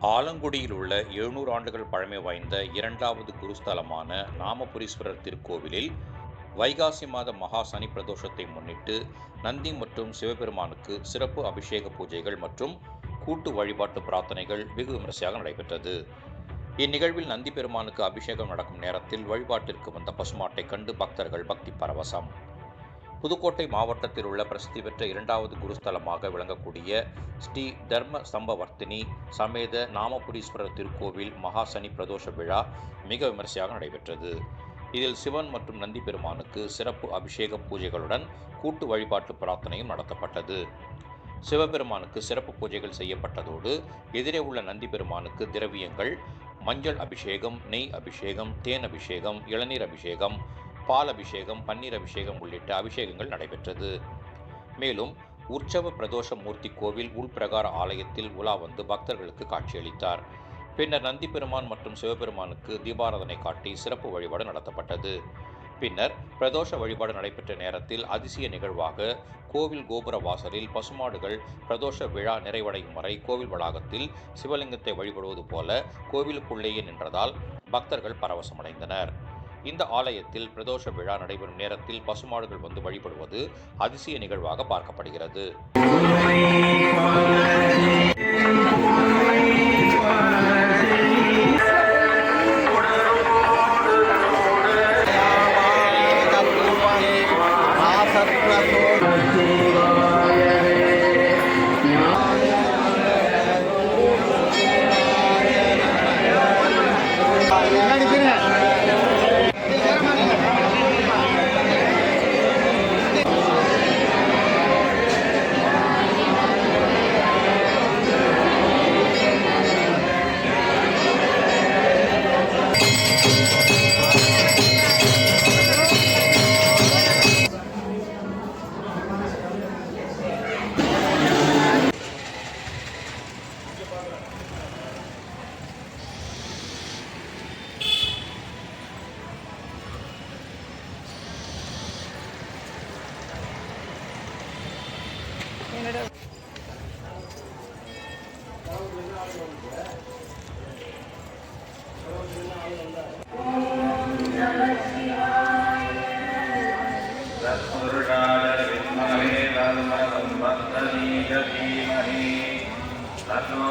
ஆலங்குடியில் உள்ள எழுநூறு ஆண்டுகள் பழமை வாய்ந்த இரண்டாவது குருஸ்தலமான நாமபுரீஸ்வரர் திருக்கோவிலில் வைகாசி மாத மகா சனி பிரதோஷத்தை முன்னிட்டு நந்தி மற்றும் சிவபெருமானுக்கு சிறப்பு அபிஷேக பூஜைகள் மற்றும் கூட்டு வழிபாட்டு பிரார்த்தனைகள் வெகு விமரிசையாக நடைபெற்றது. இந்நிகழ்வில் நந்தி பெருமானுக்கு அபிஷேகம் நடக்கும் நேரத்தில் வழிபாட்டிற்கு வந்த பசுமாட்டை கண்டு பக்தர்கள் பக்தி பரவசம். புதுக்கோட்டை மாவட்டத்தில் உள்ள பிரசித்தி பெற்ற இரண்டாவது குருஸ்தலமாக விளங்கக்கூடிய ஸ்ரீ தர்ம சம்பவர்த்தினி சமேத நாமபுரீஸ்வரர் திருக்கோவில் மகா சனி பிரதோஷ விழா மிக விமரிசையாக நடைபெற்றது. இதில் சிவன் மற்றும் நந்தி பெருமானுக்கு சிறப்பு அபிஷேக பூஜைகளுடன் கூட்டு வழிபாட்டு பிரார்த்தனையும் நடத்தப்பட்டது. சிவபெருமானுக்கு சிறப்பு பூஜைகள் செய்யப்பட்டதோடு எதிரே உள்ள நந்தி பெருமானுக்கு திரவியங்கள் மஞ்சள் அபிஷேகம் நெய் அபிஷேகம் தேன் அபிஷேகம் இளநீர் அபிஷேகம் பால் அபிஷேகம் பன்னீர் அபிஷேகம் உள்ளிட்ட அபிஷேகங்கள் நடைபெற்றது. மேலும் உற்சவ பிரதோஷ மூர்த்தி கோவில் உள்பிரகார ஆலயத்தில் உலா வந்து பக்தர்களுக்கு காட்சியளித்தார். பின்னர் நந்தி பெருமான் மற்றும் சிவபெருமானுக்கு தீபாராதனை காட்டி சிறப்பு வழிபாடு நடத்தப்பட்டது. பின்னர் பிரதோஷ வழிபாடு நடைபெற்ற நேரத்தில் அதிசய நிகழ்வாக கோவில் கோபுர வாசலில் பசுமாடுகள் பிரதோஷ விழா நிறைவடையும் வரை கோவில் வளாகத்தில் சிவலிங்கத்தை வழிபடுவது போல கோவிலுக்குள்ளேயே நின்றதால் பக்தர்கள் பரவசமடைந்தனர். இந்த ஆலயத்தில் பிரதோஷ விழா நடைபெறும் நேரத்தில் பசுமாடுகள் வந்து வழிபடுவது அதிசய நிகழ்வாக பார்க்கப்படுகிறது. முன்னாடி ஹண்ட்ரட் தத்மருடாலவித்மவே தர்மதம்பத்தனீய தீமஹி தத்ம